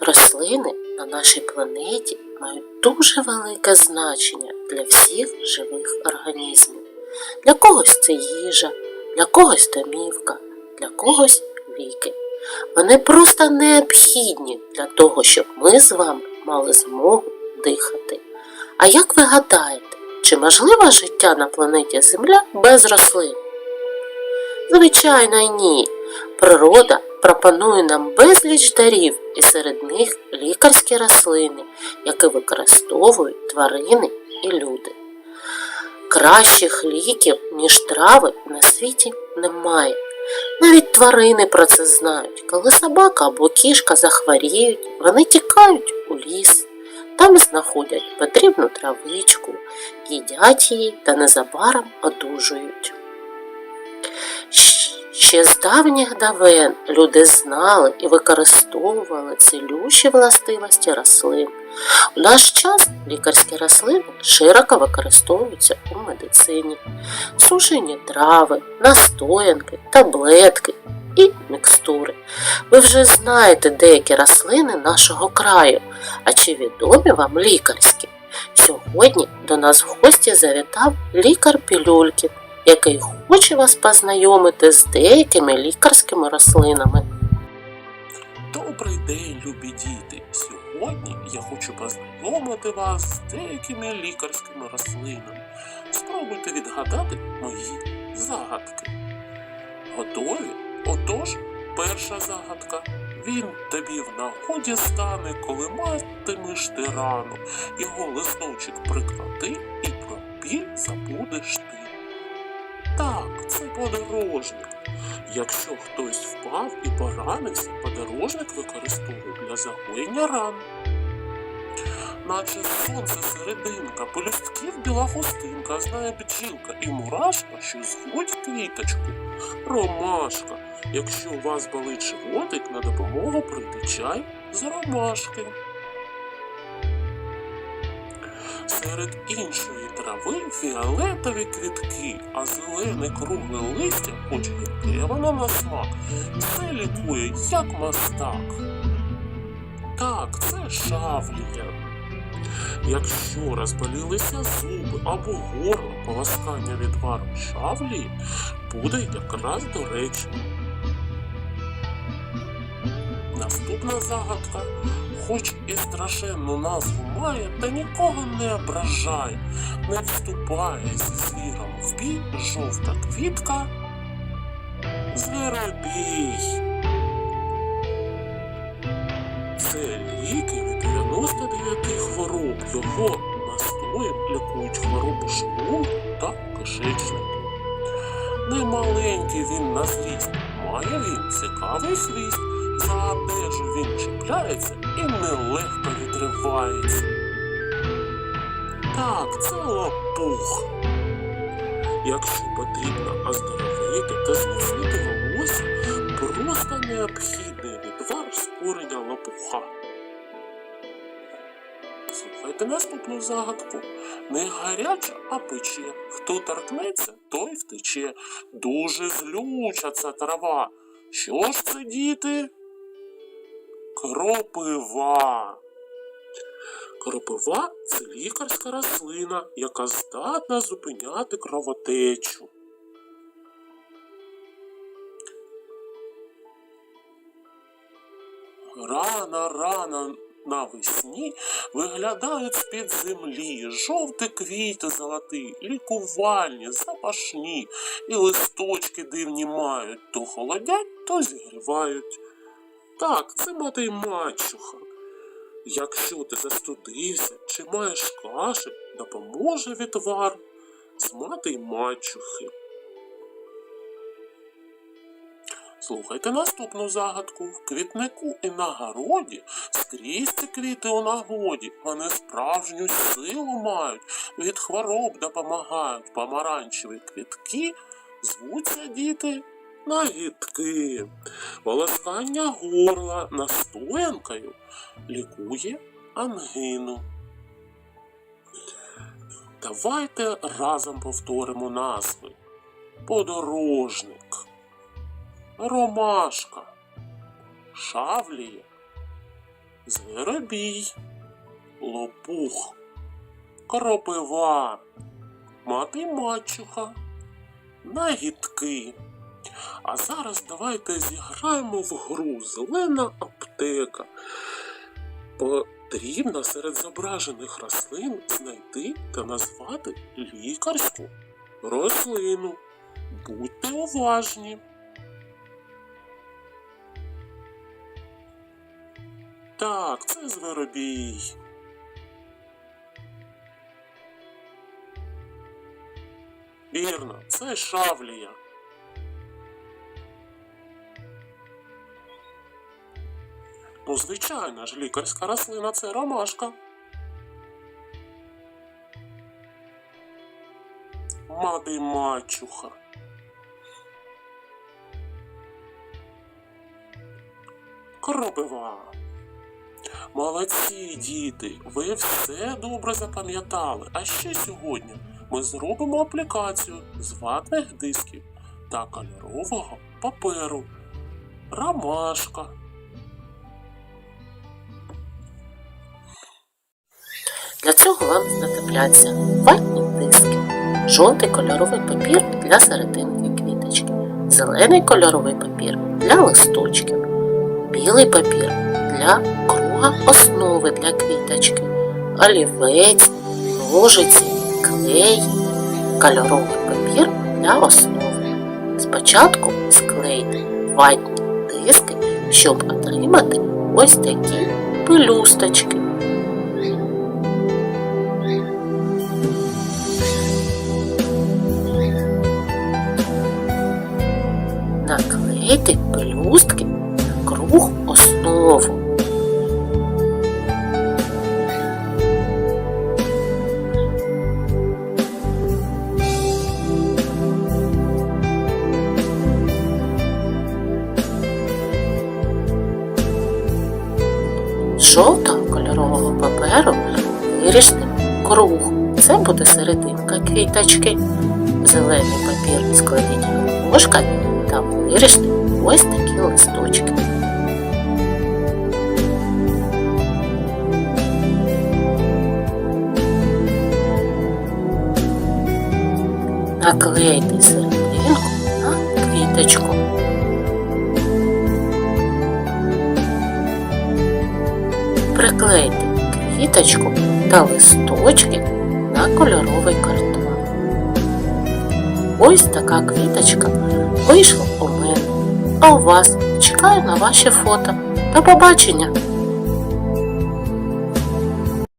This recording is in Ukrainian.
Рослини на нашій планеті мають дуже велике значення для всіх живих організмів. Для когось це їжа, для когось домівка, для когось ліки. Вони просто необхідні для того, щоб ми з вами мали змогу дихати. А як ви гадаєте, чи можливе життя на планеті Земля без рослин? Звичайно, ні. Природа пропонує нам безліч дарів, і серед них лікарські рослини, які використовують тварини і люди. Кращих ліків, ніж трави, на світі немає. Навіть тварини про це знають. Коли собака або кішка захворіють, вони тікають у ліс. Там знаходять потрібну травичку, їдять її та незабаром одужують. Ще з давніх давен люди знали і використовували цілющі властивості рослин. У наш час лікарські рослини широко використовуються у медицині. Сушені трави, настоянки, таблетки і мікстури. Ви вже знаєте деякі рослини нашого краю, а чи відомі вам лікарські? Сьогодні до нас в гості завітав лікар Пілюлькін, який хоче вас познайомити з деякими лікарськими рослинами. Добрий день, любі діти! Сьогодні я хочу познайомити вас з деякими лікарськими рослинами. Спробуйте відгадати мої загадки. Готові? Отож, перша загадка. Він тобі в нагоді стане, коли матимеш ти рану. Його листочок приклади і про біль забудеш ти. Так, це подорожник. Якщо хтось впав і поранився, подорожник використовує для загоєння ран. Наче сонце серединка, полюстків біла хустинка, знає бджілка і мурашка, що звуть квіточку. Ромашка. Якщо у вас болить животик, на допомогу прийде чай з ромашки. Серед іншої трави фіолетові квітки, а зелене кругле листя, хоч гірке воно на смак, все лікує, як мастак. Так, це шавлія. Якщо розболілися зуби або горло, полоскання відваром шавлії буде якраз до речі. Наступна загадка, хоч і страшенну назву має, та нікого не ображає, не вступає зі звіром в бій жовта квітка. Зверобій. Це ліки від 99 хвороб. Його настоєм лікують хворобу шлунку та кишечника. Немаленький він на зріст, має він цікавий хвіст. За одежу він чіпляється і нелегко відривається. Так, це лопух. Якщо потрібно оздоровити та зміцнити волосся, просто необхідний відвар з кореня лопуха. Слухайте наступну загадку. Не гаряча, а пече. Хто торкнеться, той втече. Дуже злюча ця трава. Що ж це, діти? Кропива. Кропива це лікарська рослина, яка здатна зупиняти кровотечу. Рано, рано навесні виглядають з-під землі жовті квіти золоті, лікувальні, запашні, і листочки дивні мають, то холодять, то зігрівають. Так, це мати й мачуха. Якщо ти застудився чи маєш кашель, допоможе відвар з мати й мачухи. Слухайте наступну загадку. В квітнику і на городі скрізь ці квіти у нагоді. Вони справжню силу мають, від хвороб допомагають. Помаранчеві квітки звуться діти нагідки. Волоскання горла настоянкою лікує ангину. Давайте разом повторимо назви. Подорожник, ромашка, шавлія, Зверобій, лопух, кропива, мати мачуха, нагідки. А зараз давайте зіграємо в гру Зелена аптека. Потрібно серед зображених рослин знайти та назвати лікарську рослину. Будьте уважні. Так, це зверобій. Вірно, це шавлія. Ну, звичайно ж, лікарська рослина це ромашка. Мати мачуха. Кропива. Молодці, діти, ви все добре запам'ятали. А ще сьогодні ми зробимо аплікацію з ватних дисків та кольорового паперу. Ромашка. Цього вам знадобляться ватні диски, жовтий кольоровий папір для серединки квіточки, зелений кольоровий папір для листочків, білий папір для круга основи для квіточки, олівець, ножиці, клей, кольоровий папір для основи. Спочатку склейте ватні диски, щоб отримати ось такі пелюсточки. Жовтого кольорового паперу виріжте круг. Це буде серединка квіточки. Зелений папір складіть ложка та виріжте ось такі листочки. Наклейте серединку на квіточку. Квіточку та листочки на кольоровий картон. Ось така квіточка вийшла у мене. А у вас чекаю на ваші фото. До побачення!